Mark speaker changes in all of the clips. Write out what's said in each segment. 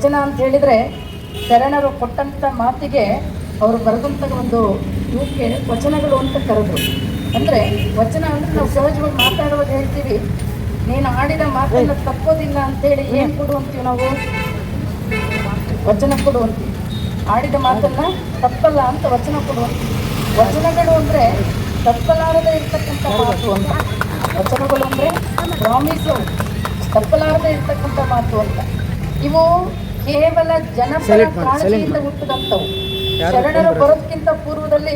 Speaker 1: ವಚನ ಅಂತ ಹೇಳಿದ್ರೆ ಶರಣರು ಕೊಟ್ಟಂತ ಮಾತಿಗೆ ಅವರು ಬರೆದಂತ ಒಂದು ಇವಕ್ಕೆ ವಚನಗಳು ಅಂತ ಕರೆದ್ರು. ಅಂದ್ರೆ ವಚನ ಅಂದ್ರೆ ನಾವು ಸಹಜವಾಗಿ ಮಾತಾಡುವಾಗ ಹೇಳ್ತೀವಿ, ನೀನು ಆಡಿದ ಮಾತನ್ನ ತಪ್ಪೋದಿಲ್ಲ ಅಂತೇಳಿ ಏನು ಕೊಡು ಅಂತೀವಿ ನಾವು? ವಚನ ಕೊಡು ಅಂತೀವಿ. ಆಡಿದ ಮಾತನ್ನ ತಪ್ಪಲ್ಲ ಅಂತ ವಚನ ಕೊಡು ವಚನಗಳು ಅಂದ್ರೆ ತಪ್ಪಲಾರದೆ ಇರ್ತಕ್ಕಂಥ ಮಾತು ಅಂತ. ವಚನಗಳು ಅಂದ್ರೆ ಪ್ರಾಮಿಸು ತಪ್ಪಲಾರದೆ ಇರ್ತಕ್ಕಂಥ ಮಾತು ಅಂತ. ಇವು ಕೇವಲ ಜನಪರ ಕಾಳಜಿಯಿಂದ ಹುಟ್ಟಿದಂಥವು. ಶರಣರು ಬರೋದಕ್ಕಿಂತ ಪೂರ್ವದಲ್ಲಿ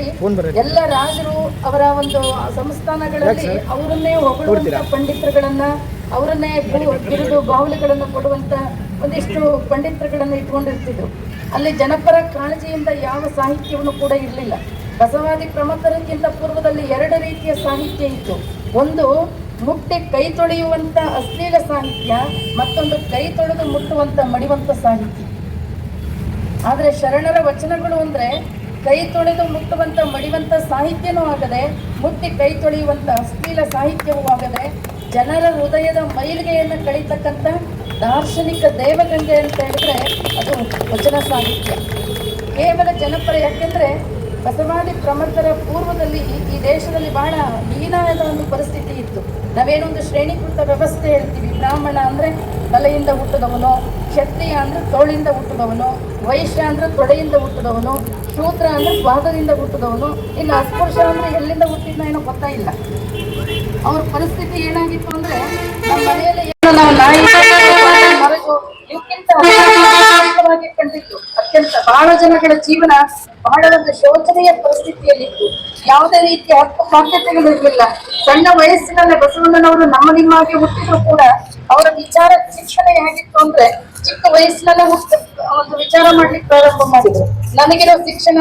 Speaker 1: ಎಲ್ಲ ರಾಜರು ಅವರ ಒಂದು ಸಂಸ್ಥಾನಗಳಲ್ಲಿ ಅವರನ್ನೇ ಹೊಗಳುವಂತ ಪಂಡಿತರುಗಳನ್ನ ಅವರನ್ನೇ ಬಿರುದು ಬಾವುಲಿಗಳನ್ನ ಕೊಡುವಂತ ಒಂದಿಷ್ಟು ಪಂಡಿತರುಗಳನ್ನ ಇಟ್ಕೊಂಡಿರ್ತಿದ್ರು. ಅಲ್ಲಿ ಜನಪರ ಕಾಳಜಿಯಿಂದ ಯಾವ ಸಾಹಿತ್ಯವನ್ನು ಕೂಡ ಇರಲಿಲ್ಲ. ಬಸವಾದಿ ಪ್ರಮುಖರಕ್ಕಿಂತ ಪೂರ್ವದಲ್ಲಿ ಎರಡು ರೀತಿಯ ಸಾಹಿತ್ಯ ಇತ್ತು. ಒಂದು ಮುಟ್ಟಿ ಕೈ ತೊಳೆಯುವಂಥ ಅಶ್ಲೀಲ ಸಾಹಿತ್ಯ, ಮತ್ತೊಂದು ಕೈ ತೊಳೆದು ಮುಟ್ಟುವಂತ ಮಡಿವಂತ ಸಾಹಿತ್ಯ. ಆದರೆ ಶರಣರ ವಚನಗಳು ಅಂದ್ರೆ ಕೈ ತೊಳೆದು ಮುಟ್ಟುವಂತ ಮಡಿವಂತ ಸಾಹಿತ್ಯನೂ ಆಗದೆ, ಮುಟ್ಟಿ ಕೈ ತೊಳೆಯುವಂಥ ಅಶ್ಲೀಲ ಸಾಹಿತ್ಯವೂ ಆಗದೆ, ಜನರ ಹೃದಯದ ಮೈಲಿಗೆಯನ್ನು ಕಳೀತಕ್ಕಂಥ ದಾರ್ಶನಿಕ ದೇವಗಂಗೆ ಅಂತ ಹೇಳಿದ್ರೆ ಅದು ವಚನ ಸಾಹಿತ್ಯ. ಕೇವಲ ಜನಪರ ಯಾಕೆಂದ್ರೆ ಬಸವಾದಿ ಪ್ರಮಥರ ಪೂರ್ವದಲ್ಲಿ ಈ ದೇಶದಲ್ಲಿ ಬಹಳ ಹೀನಾದ ಒಂದು ಪರಿಸ್ಥಿತಿ ಇತ್ತು. ನಾವೇನೊಂದು ಶ್ರೇಣೀಕೃತ ವ್ಯವಸ್ಥೆ ಹೇಳ್ತೀವಿ. ಬ್ರಾಹ್ಮಣ ಅಂದ್ರೆ ತಲೆಯಿಂದ ಹುಟ್ಟಿದವನು, ಕ್ಷತ್ರಿಯ ಅಂದರೆ ತೋಳಿಂದ ಹುಟ್ಟಿದವನು, ವೈಶ್ಯ ಅಂದರೆ ತೊಡೆಯಿಂದ ಹುಟ್ಟಿದವನು, ಶೂದ್ರ ಅಂದರೆ ಪಾದದಿಂದ ಹುಟ್ಟಿದವನು ಇನ್ನು ಅಸ್ಪೃಶ್ಯ ಅಂದ್ರೆ ಎಲ್ಲಿಂದ ಹುಟ್ಟಿದ್ನ ಏನೋ ಗೊತ್ತಾಯಿಲ್ಲ. ಅವ್ರ ಪರಿಸ್ಥಿತಿ ಏನಾಗಿತ್ತು ಅಂದ್ರೆ ನಮ್ಮ ಮನೆಯಲ್ಲಿ ಬಹಳ ಜನಗಳ ಜೀವನ ಬಹಳ ಒಂದು ಶೋಚನೀಯ ಪರಿಸ್ಥಿತಿಯಲ್ಲಿತ್ತು. ಯಾವುದೇ ರೀತಿಯ ಹಕ್ಕು ಬಾಧ್ಯತೆಗಳು ಇರಲಿಲ್ಲ. ಸಣ್ಣ ವಯಸ್ಸಿನಲ್ಲೇ ಬಸವಣ್ಣನವರು ನಮ್ಮ ನಿಮ್ಮಾಗಿ ಹುಟ್ಟಿದ್ರು ಕೂಡ ಅವರ ವಿಚಾರ ಶಿಕ್ಷಣ ಹೇಗಿತ್ತು ಅಂದ್ರೆ ಚಿಕ್ಕ ವಯಸ್ಸಿನಲ್ಲೇ ಹುಟ್ಟ ಒಂದು ವಿಚಾರ ಮಾಡ್ಲಿಕ್ಕೆ ಪ್ರಾರಂಭ ಮಾಡಿದ್ರು. ನನಗಿರೋ ಶಿಕ್ಷಣ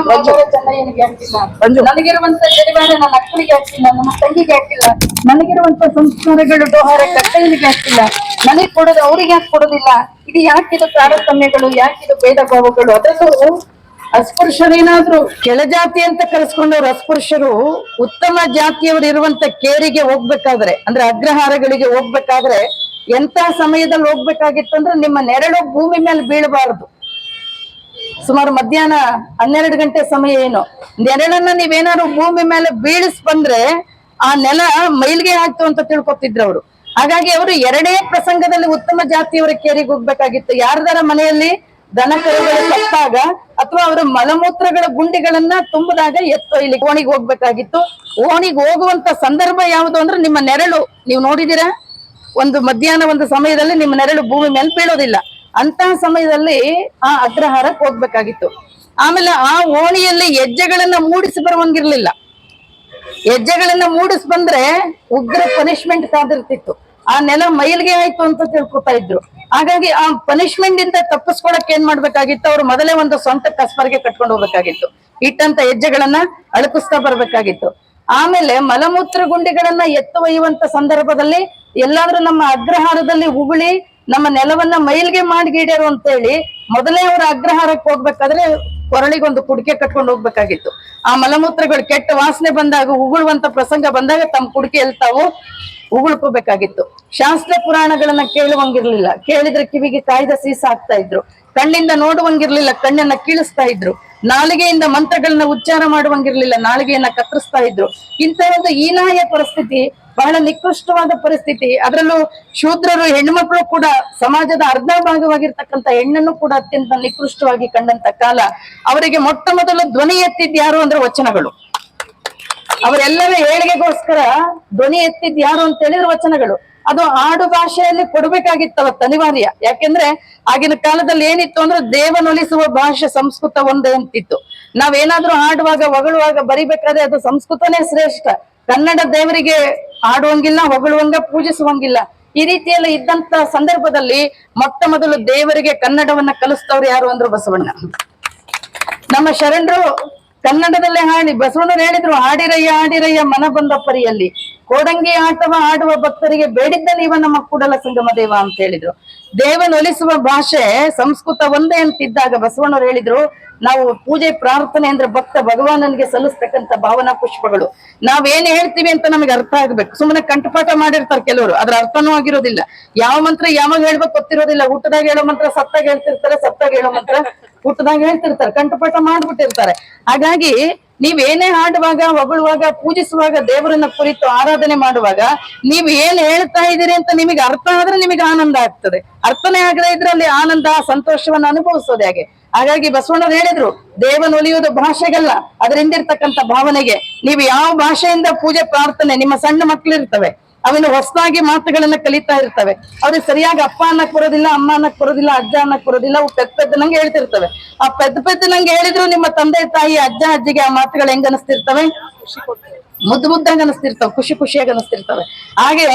Speaker 1: ಚೆನ್ನಯ್ಯನಿಗೆ ಆಗ್ತಿಲ್ಲ ನನಗಿರುವಂತ ಜಡಿವಾರ ನನ್ನ ಅಕ್ಕನಿಗೆ ಆಗ್ತಿಲ್ಲ ನನ್ನ ತಂಗಿಗೆ ಆಗ್ತಿಲ್ಲ ನನಗಿರುವಂತ ಸಂಸ್ಕಾರಗಳು ಡೋಹಾರ ಕಟ್ಟೈಲಿಗೆ ಆಗ್ತಿಲ್ಲ ನನಗೆ ಕೊಡೋದು, ಅವ್ರಿಗೆ ಯಾಕೆ ಕೊಡೋದಿಲ್ಲ? ಇದು ಯಾಕಿದು ತಾರತಮ್ಯಗಳು ಯಾಕಿದು ಭೇದ ಭಾವಗಳು? ಅದರಲ್ಲೂ ಅಸ್ಪೃಶ್ಯರೇನಾದ್ರೂ ಕೆಳಜಾತಿ ಅಂತ ಕರೆಸ್ಕೊಂಡವ್ರು ಅಸ್ಪೃಶ್ಯರು, ಉತ್ತಮ ಜಾತಿಯವರು ಇರುವಂತ ಕೇರಿಗೆ ಹೋಗ್ಬೇಕಾದ್ರೆ, ಅಂದ್ರೆ ಅಗ್ರಹಾರಗಳಿಗೆ ಹೋಗ್ಬೇಕಾದ್ರೆ ಎಂತ ಸಮಯದಲ್ಲಿ ಹೋಗ್ಬೇಕಾಗಿತ್ತು ಅಂದ್ರೆ ನಿಮ್ಮ ನೆರಳು ಭೂಮಿ ಮೇಲೆ ಬೀಳಬಾರದು. ಸುಮಾರು ಮಧ್ಯಾಹ್ನ ಹನ್ನೆರಡು ಗಂಟೆ ಸಮಯ ಏನು? ನೆರಳನ್ನ ನೀವೇನಾದ್ರು ಭೂಮಿ ಮೇಲೆ ಬೀಳಿಸ್ ಬಂದ್ರೆ ಆ ನೆಲ ಮೈಲಿಗೆ ಆಯ್ತು ಅಂತ ತಿಳ್ಕೊತಿದ್ರು ಅವರು. ಹಾಗಾಗಿ ಅವರು ಎರಡೇ ಪ್ರಸಂಗದಲ್ಲಿ ಉತ್ತಮ ಜಾತಿಯವರ ಕೇರಿಗೆ ಹೋಗ್ಬೇಕಾಗಿತ್ತು. ಯಾರ್ದಾರ ಮನೆಯಲ್ಲಿ ದನ ಕರುಗಳು ಅಥವಾ ಅವರ ಮಲಮೂತ್ರಗಳ ಗುಂಡಿಗಳನ್ನ ತುಂಬಿದಾಗ ಎತ್ತು ಇಲ್ಲಿ ಓಣಿಗೆ ಹೋಗ್ಬೇಕಾಗಿತ್ತು. ಓಣಿಗೆ ಹೋಗುವಂತ ಸಂದರ್ಭ ಯಾವುದು ಅಂದ್ರೆ ನಿಮ್ಮ ನೆರಳು. ನೀವು ನೋಡಿದೀರಾ ಒಂದು ಮಧ್ಯಾಹ್ನ ಒಂದು ಸಮಯದಲ್ಲಿ ನಿಮ್ಮ ನೆರಳು ಭೂಮಿ ಮೇಲೆ ಬೀಳೋದಿಲ್ಲ. ಅಂತ ಸಮಯದಲ್ಲಿ ಆ ಅಗ್ರಹಾರಕ್ಕೆ ಹೋಗ್ಬೇಕಾಗಿತ್ತು. ಆಮೇಲೆ ಆ ಓಣಿಯಲ್ಲಿ ಹೆಜ್ಜೆಗಳನ್ನ ಮೂಡಿಸಿ ಬರುವಂಗಿರ್ಲಿಲ್ಲ. ಹೆಜ್ಜೆಗಳನ್ನ ಮೂಡಿಸ್ ಬಂದ್ರೆ ಉಗ್ರ ಪನಿಷ್ಮೆಂಟ್ ಕಾದಿರ್ತಿತ್ತು. ಆ ನೆಲ ಮೈಲ್ಗೆ ಆಯ್ತು ಅಂತ ತಿಳ್ಕೊತಾ ಇದ್ರು. ಹಾಗಾಗಿ ಆ ಪನಿಷ್ಮೆಂಟ್ ಇಂದ ತಪ್ಪಿಸ್ಕೊಳಕ್ ಏನ್ ಮಾಡ್ಬೇಕಾಗಿತ್ತು? ಅವ್ರು ಮೊದಲೇ ಒಂದು ಸ್ವಂತ ಕಸ್ಬರ್ಗೆ ಕಟ್ಕೊಂಡು ಹೋಗ್ಬೇಕಾಗಿತ್ತು. ಇಟ್ಟಂತ ಹೆಜ್ಜೆಗಳನ್ನ ಅಳಕಿಸ್ತಾ ಬರ್ಬೇಕಾಗಿತ್ತು. ಆಮೇಲೆ ಮಲಮೂತ್ರ ಗುಂಡಿಗಳನ್ನ ಎತ್ತು ಒಯ್ಯುವಂತ ಸಂದರ್ಭದಲ್ಲಿ ಎಲ್ಲಾದ್ರೂ ನಮ್ಮ ಅಗ್ರಹಾರದಲ್ಲಿ ಉಗುಳಿ, ನಮ್ಮ ನೆಲವನ್ನ ಮೈಲ್ಗೆ ಮಾಡಿಗಿಡ್ಯಾರು ಅಂತ ಹೇಳಿ ಮೊದಲೇ ಅವ್ರ ಅಗ್ರಹಾರಕ್ಕೆ ಹೋಗ್ಬೇಕಾದ್ರೆ ಕೊರಳಿಗೊಂದು ಕುಡಿಕೆ ಕಟ್ಕೊಂಡು ಹೋಗ್ಬೇಕಾಗಿತ್ತು. ಆ ಮಲಮೂತ್ರಗಳು ಕೆಟ್ಟ ವಾಸನೆ ಬಂದಾಗ, ಉಗುಳುವಂತ ಪ್ರಸಂಗ ಬಂದಾಗ ತಮ್ಮ ಕುಡಿಕೆ ತಾವು ಉಗುಳ್ಕೋಬೇಕಾಗಿತ್ತು. ಶಾಸ್ತ್ರ ಪುರಾಣಗಳನ್ನ ಕೇಳುವಂಗಿರ್ಲಿಲ್ಲ. ಕೇಳಿದ್ರೆ ಕಿವಿಗೆ ಕಾಯ್ದ ಸೀಸ ಆಗ್ತಾ ಇದ್ರು. ಕಣ್ಣಿಂದ ನೋಡುವಂಗಿರ್ಲಿಲ್ಲ, ಕಣ್ಣನ್ನ ಕೀಳಿಸ್ತಾ ಇದ್ರು. ನಾಲಿಗೆಯಿಂದ ಮಂತ್ರಗಳನ್ನ ಉಚ್ಚಾರ ಮಾಡುವಂಗಿರ್ಲಿಲ್ಲ, ನಾಲಿಗೆಯನ್ನ ಕತ್ತರಿಸ್ತಾ ಇದ್ರು. ಒಂದು ಹೀನಾಯ ಪರಿಸ್ಥಿತಿ, ಬಹಳ ನಿಕೃಷ್ಟವಾದ ಪರಿಸ್ಥಿತಿ. ಅದರಲ್ಲೂ ಶೂದ್ರರು ಹೆಣ್ಮಕ್ಳು ಕೂಡ ಸಮಾಜದ ಅರ್ಧ ಭಾಗವಾಗಿರ್ತಕ್ಕಂಥ ಹೆಣ್ಣನ್ನು ಕೂಡ ಅತ್ಯಂತ ನಿಕೃಷ್ಟವಾಗಿ ಕಂಡಂತ ಕಾಲ. ಅವರಿಗೆ ಮೊಟ್ಟ ಮೊದಲು ಧ್ವನಿ ಎತ್ತಿದ್ ಯಾರು ಅಂದ್ರೆ ವಚನಗಳು. ಅವರೆಲ್ಲರ ಏಳಿಗೆಗೋಸ್ಕರ ಧ್ವನಿ ಎತ್ತಿದ್ ಯಾರು ಅಂತ ಹೇಳಿದ್ರು ವಚನಗಳು. ಅದು ಆಡು ಭಾಷೆಯಲ್ಲಿ ಕೊಡ್ಬೇಕಾಗಿತ್ತು ಅವತ್ತು ಅನಿವಾರ್ಯ. ಯಾಕೆಂದ್ರೆ ಆಗಿನ ಕಾಲದಲ್ಲಿ ಏನಿತ್ತು ಅಂದ್ರೆ ದೇವನೊಲಿಸುವ ಭಾಷೆ ಸಂಸ್ಕೃತ ಒಂದೇ ಅಂತಿತ್ತು. ನಾವೇನಾದ್ರೂ ಹಾಡುವಾಗ ಹೊಗಳುವಾಗ ಬರಿಬೇಕಾದ್ರೆ ಅದು ಸಂಸ್ಕೃತನೇ ಶ್ರೇಷ್ಠ. ಕನ್ನಡ ದೇವರಿಗೆ ಆಡುವಂಗಿಲ್ಲ, ಹೊಗಳುವಂಗ ಪೂಜಿಸುವಂಗಿಲ್ಲ. ಈ ರೀತಿಯಲ್ಲಿ ಇದ್ದಂತ ಸಂದರ್ಭದಲ್ಲಿ ಮೊಟ್ಟ ಮೊದಲು ದೇವರಿಗೆ ಕನ್ನಡವನ್ನ ಕಲಿಸ್ತವ್ರು ಯಾರು ಅಂದ್ರು ಬಸವಣ್ಣ. ನಮ್ಮ ಶರಣರು ಕನ್ನಡದಲ್ಲೇ ಹಾಡಿ ಬಸವಣ್ಣರು ಹೇಳಿದ್ರು, ಹಾಡಿರಯ್ಯ ಹಾಡಿರಯ್ಯ, ಮನ ಬಂದ ಪರಿಯಲ್ಲಿ. ಕೋಡಂಗಿ ಆಟವ ಆಡುವ ಭಕ್ತರಿಗೆ ಬೇಡಿದ್ದ ನೀವ ನಮ್ಮ ಕೂಡಲ ಸಂಗಮ ದೇವ ಅಂತ ಹೇಳಿದ್ರು. ದೇವನೊಲಿಸುವ ಭಾಷೆ ಸಂಸ್ಕೃತ ಒಂದೇ ಅಂತಿದ್ದಾಗ ಬಸವಣ್ಣರು ಹೇಳಿದ್ರು, ನಾವು ಪೂಜೆ, ಪ್ರಾರ್ಥನೆ ಅಂದ್ರೆ ಭಕ್ತ ಭಗವಾನನಿಗೆ ಸಲ್ಲಿಸ್ತಕ್ಕಂಥ ಭಾವನಾ ಪುಷ್ಪಗಳು. ನಾವೇನ್ ಹೇಳ್ತೀವಿ ಅಂತ ನಮಗೆ ಅರ್ಥ ಆಗ್ಬೇಕು. ಸುಮ್ಮನೆ ಕಂಠಪಾಠ ಮಾಡಿರ್ತಾರೆ ಕೆಲವರು, ಅದ್ರ ಅರ್ಥನೂ ಆಗಿರೋದಿಲ್ಲ. ಯಾವ ಮಂತ್ರ ಯಾವಾಗ ಹೇಳ್ಬೇಕು ಗೊತ್ತಿರೋದಿಲ್ಲ. ಊಟದಾಗ ಹೇಳೋ ಮಂತ್ರ, ಸತ್ತಾಗ ಹೇಳ್ತಿರ್ತಾರೆ, ಸತ್ತಾಗ ಹೇಳೋ ಮಂತ್ರ. ಊಟದಾಗ ಹೇಳ್ತಿರ್ತಾರೆ, ಕಂಠಪಾಠ ಮಾಡ್ಬಿಟ್ಟಿರ್ತಾರೆ. ಹಾಗಾಗಿ ನೀವ್ ಏನೇ ಹಾಡುವಾಗ, ಹೊಗಳುವಾಗ, ಪೂಜಿಸುವಾಗ ದೇವರನ್ನ ಕುರಿತು ಆರಾಧನೆ ಮಾಡುವಾಗ ನೀವು ಏನ್ ಹೇಳ್ತಾ ಇದ್ದೀರಿ ಅಂತ ನಿಮಗೆ ಅರ್ಥ ಆದ್ರೆ ನಿಮಗೆ ಆನಂದ ಆಗ್ತದೆ. ಅರ್ಥನೇ ಆಗದೆ ಇದ್ರಲ್ಲಿ ಆನಂದ, ಸಂತೋಷವನ್ನ ಅನುಭವಿಸೋದು ಹಾಗೆ? ಹಾಗಾಗಿ ಬಸವಣ್ಣವ್ರು ಹೇಳಿದ್ರು ದೇವನೊಲಿಯುವುದು ಭಾಷೆಗಲ್ಲ ಅದರಿಂದಿರ್ತಕ್ಕಂಥ ಭಾವನೆಗೆ. ನೀವು ಯಾವ ಭಾಷೆಯಿಂದ ಪೂಜೆ, ಪ್ರಾರ್ಥನೆ, ನಿಮ್ಮ ಸಣ್ಣ ಮಕ್ಳು ಇರ್ತವೆ ಅವನು ಹೊಸದಾಗಿ ಮಾತುಗಳನ್ನ ಕಲಿತಾ ಇರ್ತವೆ. ಅವ್ರಿಗೆ ಸರಿಯಾಗಿ ಅಪ್ಪ ಅನ್ನಕ್ ಬರೋದಿಲ್ಲ, ಅಮ್ಮ ಅನ್ನಕ್ ಬರೋದಿಲ್ಲ, ಅಜ್ಜ ಅನ್ನಕ್ ಬರೋದಿಲ್ಲ, ಅವು ಪೆದ್ದ ಪೆದ್ದ ನಂಗೆ ಹೇಳ್ತಿರ್ತವೆ. ಆ ಪೆದ್ದ ಪೆದ್ದ ನಂಗೆ ಹೇಳಿದ್ರು ನಿಮ್ಮ ತಂದೆ ತಾಯಿ, ಅಜ್ಜ, ಅಜ್ಜಿಗೆ ಆ ಮಾತುಗಳು ಹೆಂಗ ಅನಿಸ್ತಿರ್ತವೆ? ಮುದ್ದು ಮುದ್ದಂಗ ಅನಿಸ್ತಿರ್ತಾವ, ಖುಷಿ ಖುಷಿಯಾಗಿ ಅನಿಸ್ತಿರ್ತವೆ. ಹಾಗೆ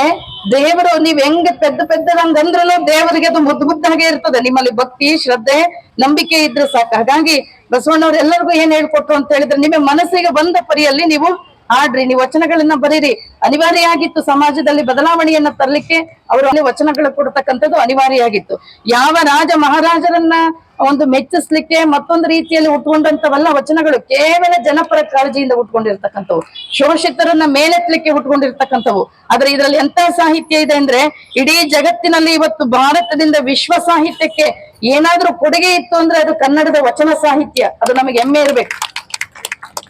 Speaker 1: ದೇವರು ನೀವ್ ಹೆಂಗ ಪೆದ್ದ ಪೆದ್ದದಂಗ್ ಅಂದ್ರೂ ದೇವರಿಗೆ ಅದು ಮುದ್ದು ಮುದ್ದಾಗೆ ಇರ್ತದೆ. ನಿಮ್ಮಲ್ಲಿ ಭಕ್ತಿ, ಶ್ರದ್ಧೆ, ನಂಬಿಕೆ ಇದ್ರೆ ಸಾಕು. ಹಾಗಾಗಿ ಬಸವಣ್ಣವ್ರು ಎಲ್ಲರಿಗೂ ಏನ್ ಹೇಳ್ಕೊಟ್ರು ಅಂತ ಹೇಳಿದ್ರೆ, ನಿಮ್ಮ ಮನಸ್ಸಿಗೆ ಬಂದ ಪರಿಯಲ್ಲಿ ನೀವು ಆಡ್ರಿ, ನೀವು ವಚನಗಳನ್ನ ಬರೀರಿ. ಅನಿವಾರ್ಯ ಆಗಿತ್ತು ಸಮಾಜದಲ್ಲಿ ಬದಲಾವಣೆಯನ್ನ ತರಲಿಕ್ಕೆ ಅವರು ವಚನಗಳು ಕೊಡ್ತಕ್ಕಂಥದ್ದು ಅನಿವಾರ್ಯ ಆಗಿತ್ತು ಯಾವ ರಾಜ ಮಹಾರಾಜರನ್ನ ಒಂದು ಮೆಚ್ಚಿಸ್ಲಿಕ್ಕೆ ಮತ್ತೊಂದು ರೀತಿಯಲ್ಲಿ ಉಟ್ಕೊಂಡಂತವಲ್ಲ ವಚನಗಳು, ಕೇವಲ ಜನಪರ ಕಾಳಜಿಯಿಂದ ಉಟ್ಕೊಂಡಿರ್ತಕ್ಕಂಥವು. ಶೋಷಿತರನ್ನ ಮೇಲೆತ್ತಲಿಕ್ಕೆ ಉಟ್ಕೊಂಡಿರ್ತಕ್ಕಂಥವು. ಆದ್ರೆ ಇದರಲ್ಲಿ ಎಂತ ಸಾಹಿತ್ಯ ಇದೆ ಅಂದ್ರೆ, ಇಡೀ ಜಗತ್ತಿನಲ್ಲಿ ಇವತ್ತು ಭಾರತದಿಂದ ವಿಶ್ವ ಸಾಹಿತ್ಯಕ್ಕೆ ಏನಾದ್ರೂ ಕೊಡುಗೆ ಇತ್ತು ಅಂದ್ರೆ ಅದು ಕನ್ನಡದ ವಚನ ಸಾಹಿತ್ಯ. ಅದು ನಮಗೆ ಹೆಮ್ಮೆ ಇರ್ಬೇಕು.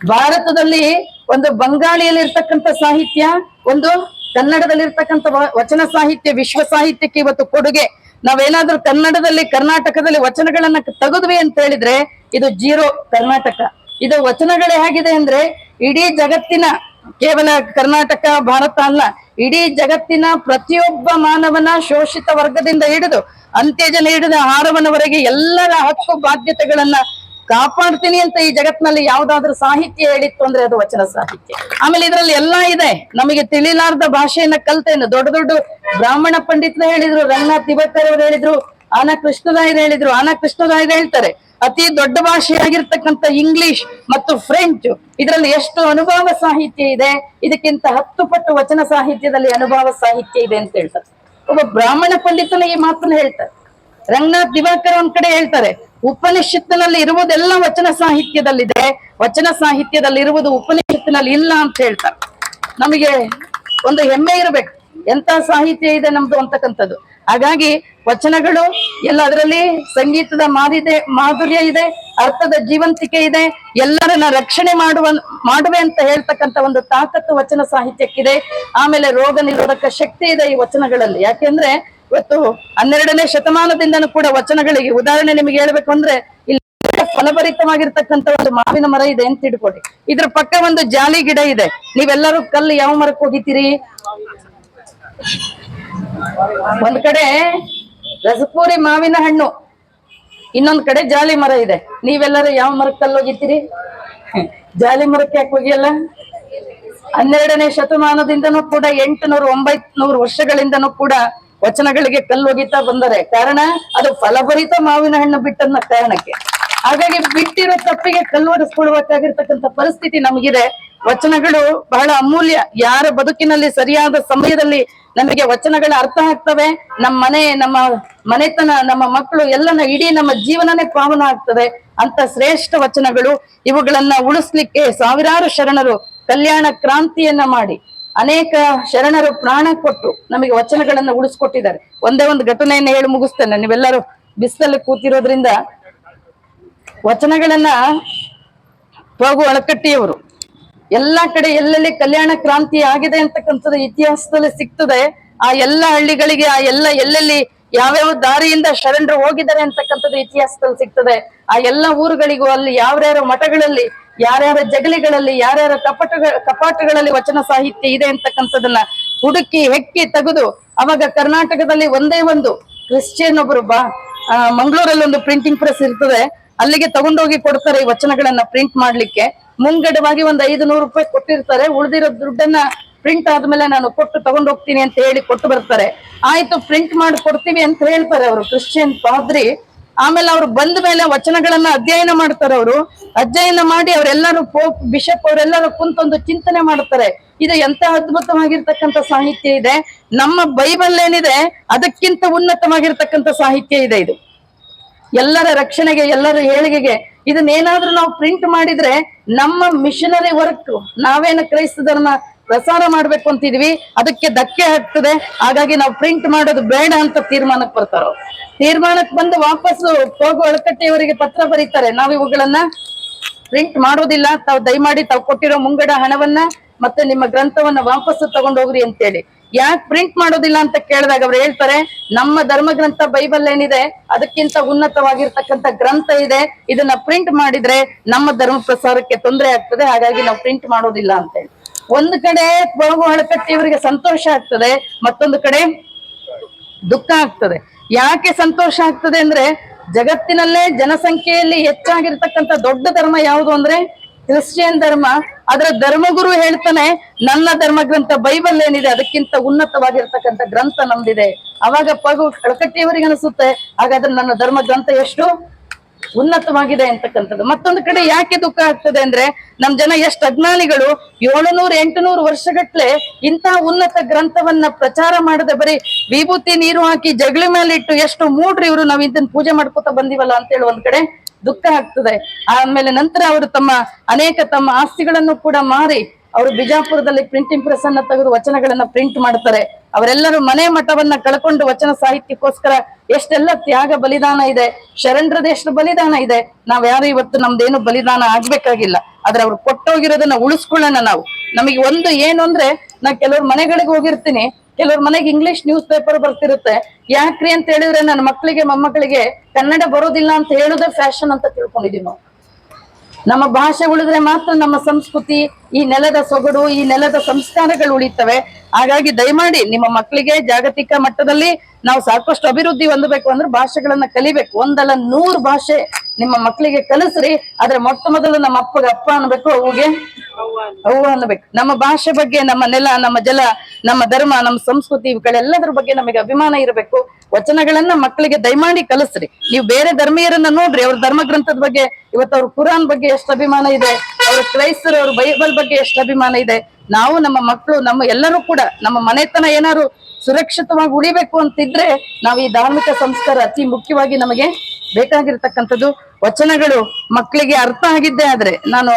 Speaker 1: ಭಾರತದಲ್ಲಿ ಒಂದು ಬಂಗಾಳಿಯಲ್ಲಿ ಇರ್ತಕ್ಕಂಥ ಸಾಹಿತ್ಯ, ಒಂದು ಕನ್ನಡದಲ್ಲಿ ಇರ್ತಕ್ಕಂಥ ವ- ವಚನ ಸಾಹಿತ್ಯ, ವಿಶ್ವ ಸಾಹಿತ್ಯಕ್ಕೆ ಇವತ್ತು ಕೊಡುಗೆ. ನಾವೇನಾದ್ರೂ ಕನ್ನಡದಲ್ಲಿ, ಕರ್ನಾಟಕದಲ್ಲಿ ವಚನಗಳನ್ನ ತೆಗೆದ್ವಿ ಅಂತ ಹೇಳಿದ್ರೆ ಇದು ಜೀರೋ ಕರ್ನಾಟಕ. ಇದು ವಚನಗಳೇ ಹೇಗಿದೆ ಅಂದ್ರೆ ಇಡೀ ಜಗತ್ತಿನ ಕೇವಲ ಕರ್ನಾಟಕ, ಭಾರತ ಅಲ್ಲ, ಇಡೀ ಜಗತ್ತಿನ ಪ್ರತಿಯೊಬ್ಬ ಮಾನವನ ಶೋಷಿತ ವರ್ಗದಿಂದ ಹಿಡಿದು, ಅಂತ್ಯಜನ ಹಿಡಿದ ಆಹಾರವನವರೆಗೆ ಎಲ್ಲರ ಹಕ್ಕು, ಬಾಧ್ಯತೆಗಳನ್ನ ಕಾಪಾಡ್ತೀನಿ ಅಂತ ಈ ಜಗತ್ನಲ್ಲಿ ಯಾವ್ದಾದ್ರು ಸಾಹಿತ್ಯ ಹೇಳಿತ್ತು ಅಂದ್ರೆ ಅದು ವಚನ ಸಾಹಿತ್ಯ. ಆಮೇಲೆ ಇದ್ರಲ್ಲಿ ಎಲ್ಲಾ ಇದೆ. ನಮಗೆ ತಿಳಿಲಾರ್ದ ಭಾಷೆಯನ್ನ ಕಲ್ತೇನು. ದೊಡ್ಡ ದೊಡ್ಡ ಬ್ರಾಹ್ಮಣ ಪಂಡಿತ್ನ ಹೇಳಿದ್ರು, ರಂಗನಾಥ್ ತಿಬಕ್ಕರ್ ಅವರು ಹೇಳಿದ್ರು, ಆನ ಕೃಷ್ಣರಾಯರು ಹೇಳಿದ್ರು, ಆನ ಕೃಷ್ಣರಾಯರು ಹೇಳ್ತಾರೆ. ಅತಿ ದೊಡ್ಡ ಭಾಷೆಯಾಗಿರ್ತಕ್ಕಂಥ ಇಂಗ್ಲಿಷ್ ಮತ್ತು ಫ್ರೆಂಚ್ ಇದರಲ್ಲಿ ಎಷ್ಟು ಅನುಭವ ಸಾಹಿತ್ಯ ಇದೆ, ಇದಕ್ಕಿಂತ ಹತ್ತು ಪಟ್ಟು ವಚನ ಸಾಹಿತ್ಯದಲ್ಲಿ ಅನುಭವ ಸಾಹಿತ್ಯ ಇದೆ ಅಂತ ಹೇಳ್ತಾರೆ. ಒಬ್ಬ ಬ್ರಾಹ್ಮಣ ಪಂಡಿತನ ಈ ಮಾತನ್ನ ಹೇಳ್ತಾರೆ. ರಂಗನಾಥ್ ದಿವಾಕರ್ ಒಂದ್ ಕಡೆ ಹೇಳ್ತಾರೆ ಉಪನಿಷತ್ತಿನಲ್ಲಿ ಇರುವುದೆಲ್ಲ ವಚನ ಸಾಹಿತ್ಯದಲ್ಲಿದೆ. ವಚನ ಸಾಹಿತ್ಯದಲ್ಲಿ ಇರುವುದು ಉಪನಿಷತ್ತಿನಲ್ಲಿ ಇಲ್ಲ ಅಂತ ಹೇಳ್ತಾರೆ. ನಮಗೆ ಒಂದು ಹೆಮ್ಮೆ ಇರಬೇಕು. ಎಂತ ಸಾಹಿತ್ಯ ಇದೆ ನಮ್ದು ಅಂತಕ್ಕಂಥದ್ದು. ಹಾಗಾಗಿ ವಚನಗಳು ಎಲ್ಲ ಅದರಲ್ಲಿ ಸಂಗೀತದ ಮಾದಿದೆ ಮಾಧುರ್ಯ ಇದೆ, ಅರ್ಥದ ಜೀವಂತಿಕೆ ಇದೆ, ಎಲ್ಲರನ್ನ ರಕ್ಷಣೆ ಮಾಡುವ, ಮಾಡುವೆ ಅಂತ ಹೇಳ್ತಕ್ಕಂಥ ಒಂದು ತಾಕತ್ತು ವಚನ ಸಾಹಿತ್ಯಕ್ಕಿದೆ. ಆಮೇಲೆ ರೋಗ ನಿರೋಧಕ ಶಕ್ತಿ ಇದೆ ಈ ವಚನಗಳಲ್ಲಿ. ಯಾಕೆಂದ್ರೆ ಇವತ್ತು ಹನ್ನೆರಡನೇ ಶತಮಾನದಿಂದನೂ ಕೂಡ ವಚನಗಳಿಗೆ ಉದಾಹರಣೆ ನಿಮಗೆ ಹೇಳ್ಬೇಕು ಅಂದ್ರೆ ಇಲ್ಲಿ ಫಲಭರಿತವಾಗಿರ್ತಕ್ಕಂತ ಒಂದು ಮಾವಿನ ಮರ ಇದೆ ಅಂತ ಇಟ್ಕೊಳ್ಳಿ ಇದ್ರ ಪಕ್ಕ ಒಂದು ಜಾಲಿ ಗಿಡ ಇದೆ. ನೀವೆಲ್ಲರೂ ಕಲ್ಲು ಯಾವ ಮರಕ್ಕೆ ಹೋಗಿತೀರಿ ಒಂದ್ ಕಡೆ ರಸಪೂರಿ ಮಾವಿನ ಹಣ್ಣು, ಇನ್ನೊಂದ್ ಕಡೆ ಜಾಲಿ ಮರ ಇದೆ. ನೀವೆಲ್ಲರೂ ಯಾವ ಮರಕ್ಕೆ ಕಲ್ಲು ಹೋಗಿತ್ತೀರಿ ಜಾಲಿ ಮರಕ್ಕೆ ಯಾಕೆ ಹೋಗಿಯಲ್ಲ? ಹನ್ನೆರಡನೇ ಶತಮಾನದಿಂದನೂ ಕೂಡ ಎಂಟುನೂರು ಒಂಬೈನೂರು ವರ್ಷಗಳಿಂದನೂ ಕೂಡ ವಚನಗಳಿಗೆ ಕಲ್ಲೊಗಿತಾ ಬಂದರೆ ಕಾರಣ ಅದು ಫಲಭರಿತ ಮಾವಿನ ಹಣ್ಣು ಬಿಟ್ಟನ್ನ ಕಾರಣಕ್ಕೆ. ಹಾಗಾಗಿ ಬಿಟ್ಟಿರೋ ತಪ್ಪಿಗೆ ಕಲ್ಲೊಡಿಸ್ಕೊಳ್ಬೇಕಾಗಿರ್ತಕ್ಕಂಥ ಪರಿಸ್ಥಿತಿ ನಮಗಿದೆ. ವಚನಗಳು ಬಹಳ ಅಮೂಲ್ಯ. ಯಾರ ಬದುಕಿನಲ್ಲಿ ಸರಿಯಾದ ಸಮಯದಲ್ಲಿ ನಮಗೆ ವಚನಗಳ ಅರ್ಥ ಆಗ್ತವೆ, ನಮ್ಮ ಮನೆ, ನಮ್ಮ ಮನೆತನ, ನಮ್ಮ ಮಕ್ಕಳು ಎಲ್ಲನ ಇಡೀ ನಮ್ಮ ಜೀವನನೇ ಪಾವನ ಆಗ್ತದೆ. ಅಂತ ಶ್ರೇಷ್ಠ ವಚನಗಳು. ಇವುಗಳನ್ನ ಉಳಿಸ್ಲಿಕ್ಕೆ ಸಾವಿರಾರು ಶರಣರು ಕಲ್ಯಾಣ ಕ್ರಾಂತಿಯನ್ನ ಮಾಡಿ. ಅನೇಕ ಶರಣರು ಪ್ರಾಣ ಕೊಟ್ಟು ನಮಗೆ ವಚನಗಳನ್ನ ಉಳಿಸ್ಕೊಟ್ಟಿದ್ದಾರೆ. ಒಂದೇ ಒಂದು ಘಟನೆಯನ್ನ ಹೇಳಿ ಮುಗಿಸ್ತೇನೆ. ನೀವೆಲ್ಲರೂ ಬಿಸಿಲಲ್ಲಿ ಕೂತಿರೋದ್ರಿಂದ ವಚನಗಳನ್ನ ಹೋಗು ಅಳಕಟ್ಟಿಯವರು. ಎಲ್ಲಾ ಕಡೆ ಎಲ್ಲೆಲ್ಲಿ ಕಲ್ಯಾಣ ಕ್ರಾಂತಿ ಆಗಿದೆ ಅಂತಕ್ಕಂಥದ್ದು ಇತಿಹಾಸದಲ್ಲಿ ಸಿಗ್ತದೆ. ಆ ಎಲ್ಲ ಹಳ್ಳಿಗಳಿಗೆ, ಆ ಎಲ್ಲ ಎಲ್ಲೆಲ್ಲಿ ಯಾವ್ಯಾವ ದಾರಿಯಿಂದ ಶರಣರು ಹೋಗಿದ್ದಾರೆ ಅಂತಕ್ಕಂಥದ್ದು ಇತಿಹಾಸದಲ್ಲಿ ಸಿಗ್ತದೆ. ಆ ಎಲ್ಲ ಊರುಗಳಿಗೂ ಅಲ್ಲಿ ಯಾವ್ಯಾವ ಮಠಗಳಲ್ಲಿ ಯಾರ್ಯಾರ ಜಗಲಿಗಳಲ್ಲಿ, ಯಾರ್ಯಾರ ಕಪಟ ಕಪಾಟುಗಳಲ್ಲಿ ವಚನ ಸಾಹಿತ್ಯ ಇದೆ ಅಂತಕ್ಕಂಥದನ್ನ ಹುಡುಕಿ, ಹೆಕ್ಕಿ, ತೆಗೆದು ಅವಾಗ ಕರ್ನಾಟಕದಲ್ಲಿ ಒಂದೇ ಒಂದು ಕ್ರಿಶ್ಚಿಯನ್ ಒಬ್ರು ಬಾ ಮಂಗಳೂರಲ್ಲಿ ಒಂದು ಪ್ರಿಂಟಿಂಗ್ ಪ್ರೆಸ್ ಇರ್ತದೆ. ಅಲ್ಲಿಗೆ ತಗೊಂಡೋಗಿ ಕೊಡ್ತಾರೆ ಈ ವಚನಗಳನ್ನ ಪ್ರಿಂಟ್ ಮಾಡ್ಲಿಕ್ಕೆ. ಮುಂಗಡವಾಗಿ ಒಂದು ಐದು ನೂರು ರೂಪಾಯಿ ಕೊಟ್ಟಿರ್ತಾರೆ. ಉಳಿದಿರೋ ದುಡ್ಡನ್ನ ಪ್ರಿಂಟ್ ಆದ್ಮೇಲೆ ನಾನು ಕೊಟ್ಟು ತಗೊಂಡೋಗ್ತೀನಿ ಅಂತ ಹೇಳಿ ಕೊಟ್ಟು ಬರ್ತಾರೆ. ಆಯ್ತು ಪ್ರಿಂಟ್ ಮಾಡಿ ಕೊಡ್ತೀವಿ ಅಂತ ಹೇಳ್ತಾರೆ ಅವರು. ಕ್ರಿಶ್ಚಿಯನ್ ಪಾದ್ರಿ ಆಮೇಲೆ ಅವ್ರು ಬಂದ ಮೇಲೆ ವಚನಗಳನ್ನ ಅಧ್ಯಯನ ಮಾಡ್ತಾರೆ ಅವರು. ಅಧ್ಯಯನ ಮಾಡಿ ಅವರೆಲ್ಲರೂ ಪೋಪ್ ಬಿಷಪ್ ಅವರೆಲ್ಲರೂ ಕುಂತೊಂದು ಚಿಂತನೆ ಮಾಡ್ತಾರೆ. ಇದು ಎಂತ ಅದ್ಭುತವಾಗಿರ್ತಕ್ಕಂಥ ಸಾಹಿತ್ಯ ಇದೆ. ನಮ್ಮ ಬೈಬಲ್ ಏನಿದೆ, ಅದಕ್ಕಿಂತ ಉನ್ನತವಾಗಿರ್ತಕ್ಕಂಥ ಸಾಹಿತ್ಯ ಇದೆ ಇದು. ಎಲ್ಲರ ರಕ್ಷಣೆಗೆ, ಎಲ್ಲರ ಏಳಿಗೆಗೆ ಇದನ್ನೇನಾದ್ರೂ ನಾವು ಪ್ರಿಂಟ್ ಮಾಡಿದ್ರೆ ನಮ್ಮ ಮಿಷನರಿ ವರ್ಕ್ ನಾವೇನು ಕ್ರೈಸ್ತ ಧರ್ಮ ಪ್ರಸಾರ ಮಾಡ್ಬೇಕು ಅಂತಿದ್ವಿ. ಅದಕ್ಕೆ ಧಕ್ಕೆ ಹಾಕ್ತದೆ ಹಾಗಾಗಿ ನಾವು ಪ್ರಿಂಟ್ ಮಾಡೋದು ಬೇಡ ಅಂತ ತೀರ್ಮಾನಕ್ಕೆ ಬರ್ತಾರೋ. ತೀರ್ಮಾನಕ್ಕೆ ಬಂದು ವಾಪಸ್ಸು ಹೋಗು ಅಳಕಟ್ಟೆಯವರಿಗೆ ಪತ್ರ ಬರೀತಾರೆ. ನಾವು ಇವುಗಳನ್ನ ಪ್ರಿಂಟ್ ಮಾಡೋದಿಲ್ಲ. ತಾವು ದಯಮಾಡಿ ತಾವು ಕೊಟ್ಟಿರೋ ಮುಂಗಡ ಹಣವನ್ನ ಮತ್ತೆ ನಿಮ್ಮ ಗ್ರಂಥವನ್ನ ವಾಪಸ್ಸು ತಗೊಂಡು ಹೋಗ್ರಿ ಅಂತೇಳಿ. ಯಾಕೆ ಪ್ರಿಂಟ್ ಮಾಡೋದಿಲ್ಲ ಅಂತ ಕೇಳಿದಾಗ ಅವ್ರು ಹೇಳ್ತಾರೆ, ನಮ್ಮ ಧರ್ಮ ಗ್ರಂಥ ಬೈಬಲ್ ಏನಿದೆ, ಅದಕ್ಕಿಂತ ಉನ್ನತವಾಗಿರ್ತಕ್ಕಂತ ಗ್ರಂಥ ಇದೆ. ಇದನ್ನ ಪ್ರಿಂಟ್ ಮಾಡಿದ್ರೆ ನಮ್ಮ ಧರ್ಮ ಪ್ರಸಾರಕ್ಕೆ ತೊಂದರೆ ಆಗ್ತದೆ. ಹಾಗಾಗಿ ನಾವು ಪ್ರಿಂಟ್ ಮಾಡೋದಿಲ್ಲ ಅಂತ ಹೇಳಿ ಒಂದು ಕಡೆ ಕೊಳಗು ಹಳಕಟ್ಟಿ ಇವರಿಗೆ ಸಂತೋಷ ಆಗ್ತದೆ, ಮತ್ತೊಂದು ಕಡೆ ದುಃಖ ಆಗ್ತದೆ. ಯಾಕೆ ಸಂತೋಷ ಆಗ್ತದೆ ಅಂದ್ರೆ ಜಗತ್ತಿನಲ್ಲೇ ಜನಸಂಖ್ಯೆಯಲ್ಲಿ ಹೆಚ್ಚಾಗಿರ್ತಕ್ಕಂಥ ದೊಡ್ಡ ಧರ್ಮ ಯಾವುದು ಅಂದ್ರೆ ಕ್ರಿಶ್ಚಿಯನ್ ಧರ್ಮ. ಅದರ ಧರ್ಮಗುರು ಹೇಳ್ತಾನೆ, ನನ್ನ ಧರ್ಮ ಗ್ರಂಥ ಬೈಬಲ್ ಏನಿದೆ ಅದಕ್ಕಿಂತ ಉನ್ನತವಾಗಿರ್ತಕ್ಕಂಥ ಗ್ರಂಥ ನಮ್ದಿದೆ. ಅವಾಗ ಪಗು ಕಳಕಟ್ಟಿಯವರಿಗೆ ಅನಿಸುತ್ತೆ, ಹಾಗಾದ್ರೆ ನನ್ನ ಧರ್ಮ ಗ್ರಂಥ ಎಷ್ಟು? ಉನ್ನತವಾಗಿದೆ ಅಂತಕ್ಕಂಥದ್ದು. ಮತ್ತೊಂದು ಕಡೆ ಯಾಕೆ ದುಃಖ ಆಗ್ತದೆ ಅಂದ್ರೆ ನಮ್ ಜನ ಎಷ್ಟು ಅಜ್ಞಾನಿಗಳು, ಏಳುನೂರು, ಎಂಟುನೂರು ವರ್ಷಗಟ್ಲೆ ಇಂತಹ ಉನ್ನತ ಗ್ರಂಥವನ್ನ ಪ್ರಚಾರ ಮಾಡದೆ ಬರೀ ವಿಭೂತಿ ನೀರು ಹಾಕಿ ಜಗಳಿ ಮೇಲೆ ಇಟ್ಟು ಎಷ್ಟು ಮೂಡ್ರಿ ಇವರು ನಾವ್ ಇದನ್ನ ಪೂಜೆ ಮಾಡ್ಕೋತಾ ಬಂದಿವಲ್ಲ ಅಂತೇಳಿ ಒಂದ್ ಕಡೆ ದುಃಖ ಆಗ್ತದೆ. ಆಮೇಲೆ ನಂತರ ಅವರು ತಮ್ಮ ಅನೇಕ ತಮ್ಮ ಆಸ್ತಿಗಳನ್ನು ಕೂಡ ಮಾರಿ ಅವರು ಬಿಜಾಪುರದಲ್ಲಿ ಪ್ರಿಂಟ್ ಪ್ರೆಸ್ ಅನ್ನ ತೆಗೆದು ವಚನಗಳನ್ನ ಪ್ರಿಂಟ್ ಮಾಡ್ತಾರೆ. ಅವರೆಲ್ಲರೂ ಮನೆ ಮಠವನ್ನ ಕಳ್ಕೊಂಡು ವಚನ ಸಾಹಿತ್ಯಕ್ಕೋಸ್ಕರ ಎಷ್ಟೆಲ್ಲ ತ್ಯಾಗ ಬಲಿದಾನ ಇದೆ, ಶರಣರದ ಎಷ್ಟು ಬಲಿದಾನ ಇದೆ. ನಾವ್ ಯಾರು ಇವತ್ತು ನಮ್ದೇನು ಬಲಿದಾನ ಆಗ್ಬೇಕಾಗಿಲ್ಲ. ಆದ್ರೆ ಅವ್ರು ಕೊಟ್ಟೋಗಿರೋದನ್ನ ಉಳಿಸ್ಕೊಳ್ಳೋಣ ನಾವು. ನಮಗೆ ಒಂದು ಏನು ಅಂದ್ರೆ ನಾ ಕೆಲವ್ರ ಮನೆಗಳಿಗೆ ಹೋಗಿರ್ತೀನಿ, ಕೆಲವ್ರ ಮನೆಗೆ ಇಂಗ್ಲಿಷ್ ನ್ಯೂಸ್ ಪೇಪರ್ ಬರ್ತಿರುತ್ತೆ. ಯಾಕ್ರಿ ಅಂತ ಹೇಳಿದ್ರೆ ನನ್ನ ಮಕ್ಕಳಿಗೆ ಮೊಮ್ಮಕ್ಕಳಿಗೆ ಕನ್ನಡ ಬರೋದಿಲ್ಲ ಅಂತ ಹೇಳುದೇ ಫ್ಯಾಷನ್ ಅಂತ ತಿಳ್ಕೊಂಡಿದೀವಿ ನಾವು. ನಮ್ಮ ಭಾಷೆ ಉಳಿದ್ರೆ ಮಾತ್ರ ನಮ್ಮ ಸಂಸ್ಕೃತಿ, ಈ ನೆಲದ ಸೊಗಡು, ಈ ನೆಲದ ಸಂಸ್ಕಾರಗಳು ಉಳಿತವೆ. ಹಾಗಾಗಿ ದಯಮಾಡಿ ನಿಮ್ಮ ಮಕ್ಕಳಿಗೆ ಜಾಗತಿಕ ಮಟ್ಟದಲ್ಲಿ ನಾವು ಸಾಕಷ್ಟು ಅಭಿವೃದ್ಧಿ ಹೊಂದಬೇಕು ಅಂದ್ರೆ ಭಾಷೆಗಳನ್ನ ಕಲಿಬೇಕು. ಒಂದಲ್ಲ ನೂರು ಭಾಷೆ ನಿಮ್ಮ ಮಕ್ಕಳಿಗೆ ಕಲಿಸ್ರಿ. ಆದ್ರೆ ಮೊಟ್ಟ ಮೊದಲು ನಮ್ಮ ಅಪ್ಪಗೆ ಅಪ್ಪ ಅನ್ಬೇಕು, ಅವ್ಗೆ? ಅವು ಅನ್ಬೇಕು. ನಮ್ಮ ಭಾಷೆ ಬಗ್ಗೆ, ನಮ್ಮ ನೆಲ, ನಮ್ಮ ಜಲ, ನಮ್ಮ ಧರ್ಮ, ನಮ್ಮ ಸಂಸ್ಕೃತಿ, ಇವುಗಳೆಲ್ಲದರ ಬಗ್ಗೆ ನಮಗೆ ಅಭಿಮಾನ ಇರಬೇಕು. ವಚನಗಳನ್ನ ಮಕ್ಕಳಿಗೆ ದಯಮಾಡಿ ಕಲಿಸ್ರಿ. ನೀವು ಬೇರೆ ಧರ್ಮೀಯರನ್ನ ನೋಡ್ರಿ, ಅವ್ರ ಧರ್ಮ ಗ್ರಂಥದ ಬಗ್ಗೆ. ಇವತ್ತು ಅವ್ರ ಕುರಾನ್ ಬಗ್ಗೆ ಎಷ್ಟು ಅಭಿಮಾನ ಇದೆ, ಅವ್ರ ಕ್ರೈಸ್ತರು, ಅವ್ರ ಬೈಬಲ್ ಬಗ್ಗೆ ಎಷ್ಟು ಅಭಿಮಾನ ಇದೆ. ನಾವು ನಮ್ಮ ಮಕ್ಕಳು ನಮ್ಮ ಎಲ್ಲರೂ ಕೂಡ, ನಮ್ಮ ಮನೆತನ ಏನಾದ್ರು ಸುರಕ್ಷಿತವಾಗಿ ಉಳಿಬೇಕು ಅಂತಿದ್ರೆ ನಾವು ಈ ಧಾರ್ಮಿಕ ಸಂಸ್ಕಾರ ಅತಿ ಮುಖ್ಯವಾಗಿ ನಮಗೆ ಬೇಕಾಗಿರ್ತಕ್ಕಂಥದ್ದು. ವಚನಗಳು ಮಕ್ಕಳಿಗೆ ಅರ್ಥ ಆಗಿದ್ದೆ ಆದ್ರೆ ನಾನು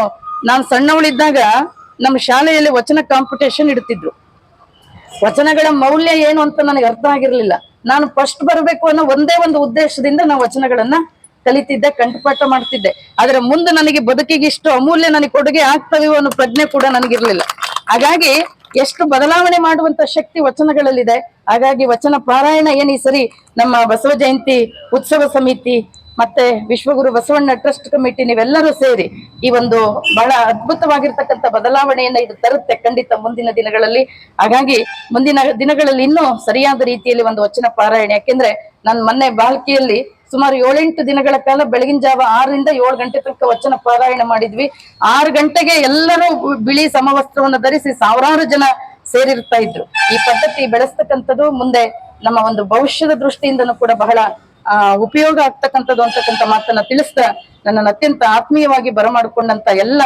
Speaker 1: ನಾನು ಸಣ್ಣವಳಿದ್ದಾಗ ನಮ್ಮ ಶಾಲೆಯಲ್ಲಿ ವಚನ ಕಾಂಪಿಟೇಷನ್ ಇಡ್ತಿದ್ರು. ವಚನಗಳ ಮೌಲ್ಯ ಏನು ಅಂತ ನನಗೆ ಅರ್ಥ ಆಗಿರ್ಲಿಲ್ಲ. ನಾನು ಫಸ್ಟ್ ಬರಬೇಕು ಅನ್ನೋ ಒಂದೇ ಒಂದು ಉದ್ದೇಶದಿಂದ ನಾವು ವಚನಗಳನ್ನ ಕಲಿತಿದ್ದೆ, ಕಂಠಪಾಠ ಮಾಡ್ತಿದ್ದೆ. ಆದ್ರೆ ಮುಂದೆ ನನಗೆ ಬದುಕಿಗೆ ಇಷ್ಟು ಅಮೂಲ್ಯ ನನಗೆ ಕೊಡುಗೆ ಆಗ್ತವೆಯೋ ಅನ್ನೋ ಪ್ರಜ್ಞೆ ಕೂಡ ನನಗಿರ್ಲಿಲ್ಲ. ಹಾಗಾಗಿ ಎಷ್ಟು ಬದಲಾವಣೆ ಮಾಡುವಂತ ಶಕ್ತಿ ವಚನಗಳಲ್ಲಿದೆ. ಹಾಗಾಗಿ ವಚನ ಪಾರಾಯಣ ಏನ್ ಸರಿ ನಮ್ಮ ಬಸವ ಜಯಂತಿ ಉತ್ಸವ ಸಮಿತಿ ಮತ್ತೆ ವಿಶ್ವಗುರು ಬಸವಣ್ಣ ಟ್ರಸ್ಟ್ ಕಮಿಟಿ ನೀವೆಲ್ಲರೂ ಸೇರಿ ಈ ಒಂದು ಬಹಳ ಅದ್ಭುತವಾಗಿರ್ತಕ್ಕಂಥ ಬದಲಾವಣೆಯನ್ನ ಇದು ತರುತ್ತೆ ಖಂಡಿತ ಮುಂದಿನ ದಿನಗಳಲ್ಲಿ. ಹಾಗಾಗಿ ಮುಂದಿನ ದಿನಗಳಲ್ಲಿ ಇನ್ನೂ ಸರಿಯಾದ ರೀತಿಯಲ್ಲಿ ಒಂದು ವಚನ ಪಾರಾಯಣ. ಯಾಕೆಂದ್ರೆ ನಾನು ಮೊನ್ನೆ ಬಾಲ್ಕಿಯಲ್ಲಿ ಸುಮಾರು ಏಳೆಂಟು ದಿನಗಳ ಕಾಲ ಬೆಳಗಿನ ಜಾವ ಆರರಿಂದ ಏಳು ಗಂಟೆ ತನಕ ವಚನ ಪಾರಾಯಣ ಮಾಡಿದ್ವಿ. ಆರು ಗಂಟೆಗೆ ಎಲ್ಲರೂ ಬಿಳಿ ಸಮವಸ್ತ್ರವನ್ನು ಧರಿಸಿ ಸಾವಿರಾರು ಜನ ಸೇರಿರ್ತಾ ಇದ್ರು. ಈ ಪದ್ಧತಿ ಬೆಳೆಸ್ತಕ್ಕಂಥದ್ದು ಮುಂದೆ ನಮ್ಮ ಒಂದು ಭವಿಷ್ಯದ ದೃಷ್ಟಿಯಿಂದನೂ ಕೂಡ ಬಹಳ ಆ ಉಪಯೋಗ ಆಗ್ತಕ್ಕಂಥದ್ದು ಅಂತಕ್ಕಂಥ ಮಾತನ್ನ ತಿಳಿಸ್ತಾ ನನ್ನನ್ನು ಅತ್ಯಂತ ಆತ್ಮೀಯವಾಗಿ ಬರಮಾಡಿಕೊಂಡಂತ ಎಲ್ಲ